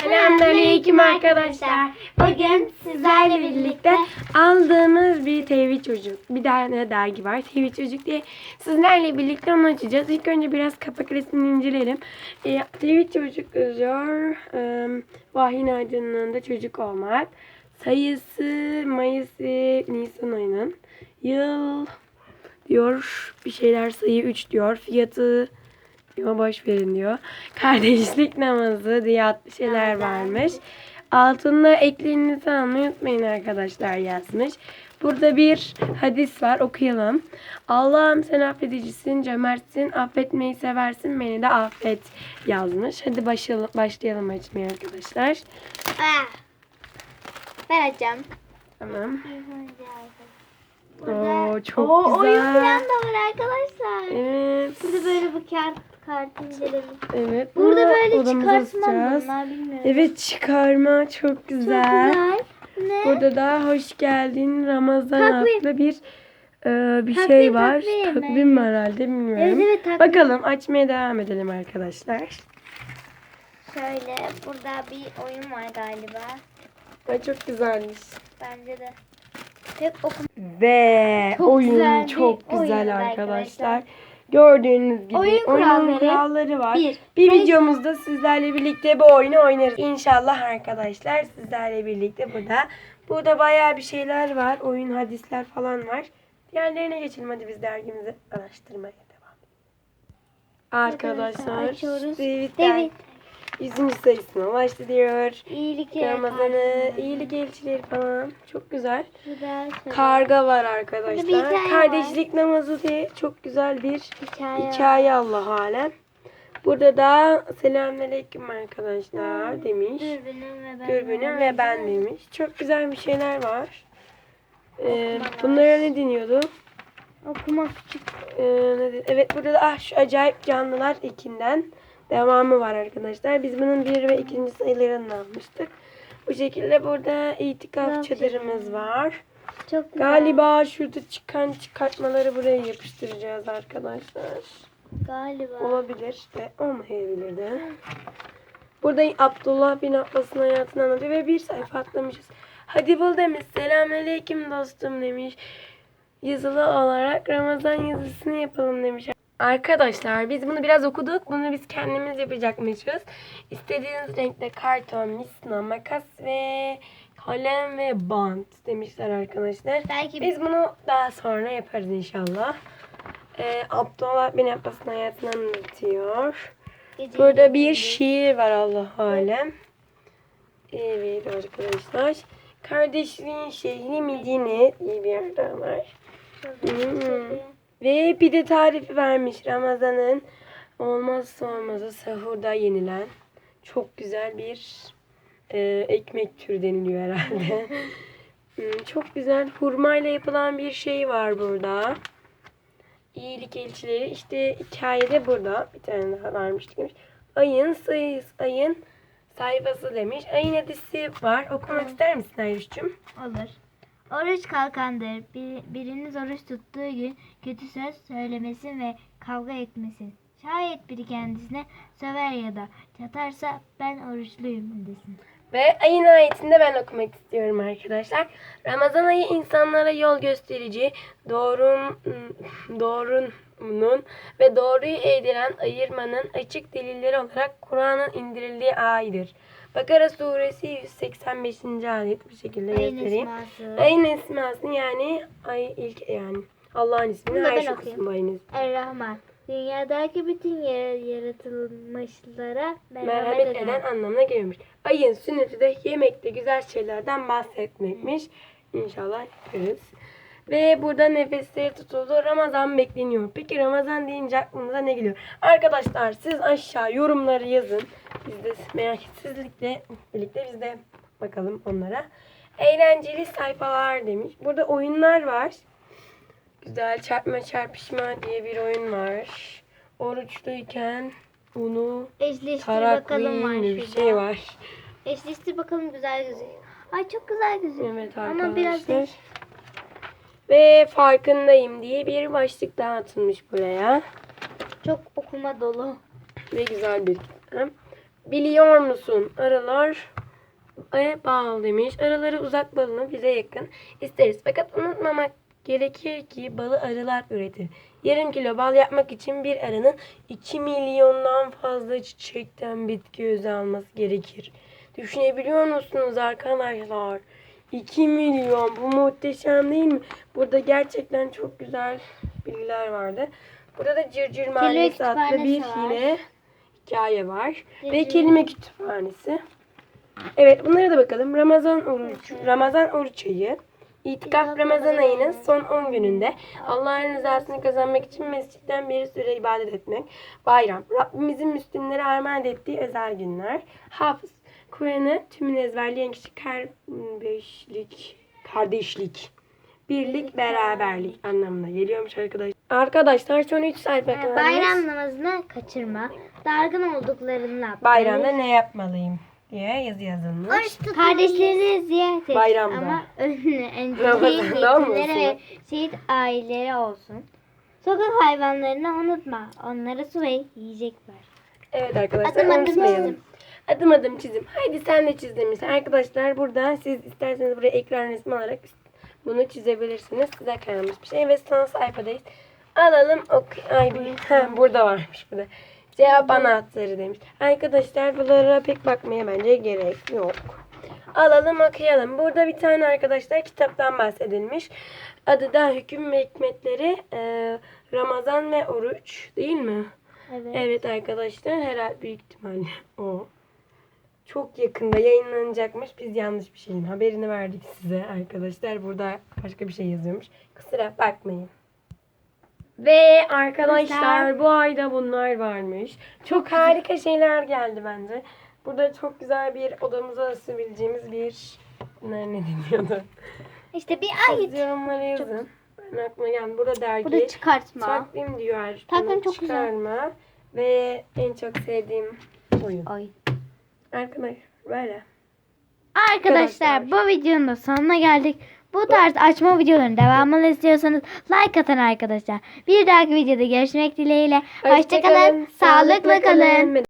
Selamünaleyküm arkadaşlar. Bugün sizlerle birlikte aldığımız bir TV Çocuk, bir tane dergi var. TV Çocuk diye sizlerle birlikte onu açacağız. İlk önce biraz kapak resmini inceleyelim. Ee, TV Çocuk yazıyor. Ee, Vahyin aydınlığında çocuk olmak. Sayısı Mayıs ve Nisan ayının. Yıl diyor bir şeyler sayı 3 diyor. Fiyatı diyor boş verin diyor. Kardeşlik namazı diye adlı şeyler varmış. Altında eklerinizi almayı unutmayın arkadaşlar yazmış. Burada bir hadis var okuyalım. Allah'ım sen affedicisin, cömertsin, affetmeyi seversin, beni de affet yazmış. Hadi başlayalım, başlayalım açmaya arkadaşlar. Ben açacağım. Tamam. Burada Oo, çok Oo, oyun güzel. falan da var arkadaşlar. Evet. Burada böyle bu kart kart. Evet. Burada bunu böyle çıkartma bunlar bilmiyorum. Evet çıkarma çok Çok güzel. güzel. Ne? Burada da hoş geldin Ramazan Takvim. adlı bir e, bir Takvim, şey var. takvim. Takvim herhalde bilmiyorum. Evet evet takvim. Bakalım açmaya devam edelim arkadaşlar. Şöyle burada bir oyun var galiba. Ay çok güzelmiş. Bence de. Hep okum. Ve Çok oyun güzel çok oyun güzel arkadaşlar. arkadaşlar. Gördüğünüz gibi Oyun kuralları, kuralları var. bir, Bir beş- videomuzda sizlerle birlikte bu oyunu oynarız. İnşallah arkadaşlar sizlerle birlikte burada. Burada bayağı bir şeyler var. Oyun hadisler falan var. Diğerlerine geçelim hadi biz dergimizi araştırmaya devam edelim. Arkadaşlar. David David. 100. sayısına başlıyor. İyilik Ramazan'ı, iyilik elçileri falan. Çok güzel. Güzel. şöyle Karga var arkadaşlar. Kardeşlik namazı diye çok güzel bir Hikaye. hikaye Allah alem. Burada da selamünaleyküm arkadaşlar demiş. Dürbünüm ve ben. Dürbünüm ve ben demiş. Çok güzel bir şeyler var. Ee, bunlara ne deniyordu? Okuma küçük. Ee, evet burada da ah, şu acayip canlılar ikinden devamı var arkadaşlar. Biz bunun bir ve ikinci sayılarını almıştık. Bu şekilde burada itikaf çadırımız var. Çok güzel. Galiba şurada çıkan çıkartmaları buraya yapıştıracağız arkadaşlar. Galiba. Olabilir de olmayabilir de. Burada Abdullah bin Abbas'ın hayatını anlatıyor ve bir sayfa atlamışız. Hadi bul demiş. Selamünaleyküm dostum demiş. Yazılı olarak Ramazan yazısını yapalım demiş. Arkadaşlar biz bunu biraz okuduk. Bunu biz kendimiz yapacakmışız. İstediğiniz renkte karton, misna, makas ve kalem ve bant demişler arkadaşlar. Belki Biz bunu daha sonra yaparız inşallah. Ee, Abdullah bin Abbas'ın hayatını anlatıyor. gece Burada bir şiir var Allah alem. Evet arkadaşlar. Kardeşliğin şehri Medine diye bir yer daha var. Hmm. Ve bir de tarifi vermiş Ramazan'ın olmazsa olmazı sahurda yenilen çok güzel bir e, ekmek türü deniliyor herhalde. Hmm, çok güzel hurmayla yapılan bir şey var burada. İyilik elçileri işte hikayede burada bir tane daha varmış demiş. Ayın sayısı, ayın sayfası demiş. Ayın hadisi var. Okumak ister misin Ayşe'cim? Olur. Oruç kalkandır. Bir, biriniz oruç tuttuğu gün kötü söz söylemesin ve kavga etmesin. Şayet biri kendisine söver ya da çatarsa ben oruçluyum desin. Ve ayın ayetinde ben okumak istiyorum arkadaşlar. Ramazan ayı insanlara yol gösterici, doğrun, doğrunun ve doğruyu eğdiren ayırmanın açık delilleri olarak Kur'an'ın indirildiği aydır. Bakara suresi 185. ayet bu şekilde Ayın göstereyim. esması. Ayın esması yani ay ilk yani Allah'ın ismini Bunu Ayşe bu ayın ismi. Er-Rahman. Dünyadaki bütün yaratılmışlara merhamet, merhamet eden. eden anlamına geliyormuş. Ayın sünneti de yemekte güzel şeylerden bahsetmekmiş. İnşallah yaparız. Ve burada nefesleri tutuldu. Ramazan bekleniyor. Peki Ramazan deyince aklınıza ne geliyor? Arkadaşlar siz aşağı yorumları yazın. Biz de merak sizlikle birlikte biz de bakalım onlara. Eğlenceli sayfalar demiş. Burada oyunlar var. Güzel çarpma çarpışma diye bir oyun var. Oruçluyken unu Eşleştir bakalım var bir şurada. şey var. Eşleştir bakalım güzel gözüküyor. Ay çok güzel gözüküyor. Evet Ama biraz. Ve farkındayım diye bir başlık daha atılmış buraya. Çok okuma dolu. Ve güzel bir kitap. Biliyor musun? Arılar e, bağlı demiş. Arıları uzak balını bize yakın isteriz. Fakat unutmamak gerekir ki balı arılar üretir. Yarım kilo bal yapmak için bir arının 2 milyondan fazla çiçekten bitki özü alması gerekir. Düşünebiliyor musunuz arkadaşlar? 2 milyon bu muhteşem değil mi? Burada gerçekten çok güzel bilgiler vardı. Burada da Cırcır Mahallesi adlı bir var. yine hikaye var. Ve Cırcır. kelime kütüphanesi. Evet bunlara da bakalım. Ramazan oruç, Ramazan oruç ayı. İtikaf Ramazan ayının son 10 gününde Allah'ın rızasını kazanmak için mescitten bir süre ibadet etmek. Bayram, Rabbimizin Müslümlere armağan ettiği özel günler. Hafız, Kur'an'ı tümünü ezberleyen kişi kardeşlik, kardeşlik, birlik, beraberlik anlamına geliyormuş arkadaşlar. Arkadaşlar son 3 sayfa kalmış. Bayram namazını kaçırma. Dargın olduklarında Bayramda ne yapmalıyım diye yazı yazılmış. Kardeşlerini ziyaret et. Bayramda. Ama önüne yetimlere ve şehit aileleri olsun. Sokak hayvanlarını unutma. Onlara su ve yiyecek ver. Evet arkadaşlar Adım adım unutmayalım. çizim. Adım adım çizim. Haydi sen de çiz demiş. Arkadaşlar burada siz isterseniz buraya ekran resmi alarak bunu çizebilirsiniz. Size kalmış bir şey ve son sayfadayız. Alalım ok ay bir ha, burada varmış burada. Cevap anahtarı demiş. Arkadaşlar bunlara pek bakmaya bence gerek yok. Alalım okuyalım. Burada bir tane arkadaşlar kitaptan bahsedilmiş. Adı da Hüküm ve Hikmetleri eee, Ramazan ve Oruç değil mi? Evet. Evet arkadaşlar herhalde büyük ihtimalle o. Çok yakında yayınlanacakmış. Biz yanlış bir şeyin haberini verdik size arkadaşlar. Burada başka bir şey yazıyormuş. Kusura bakmayın. Ve arkadaşlar bu ayda bunlar varmış. Çok harika şeyler geldi bence. Burada çok güzel bir odamıza asabileceğimiz bir ne, ne deniyordu? İşte bir ayet. yorumlara yazın. Ben aklıma geldi. Burada dergi. Burada çıkartma. Takvim diyor. Takvim çok güzel. çıkarma. Ve en çok sevdiğim oyun. Oy. Arkadaşlar böyle. Arkadaşlar bu videonun da sonuna geldik. Bu tarz açma videoların devamını istiyorsanız like atın arkadaşlar. Bir dahaki videoda görüşmek dileğiyle. Hoşçakalın. Sağlıklı kalın.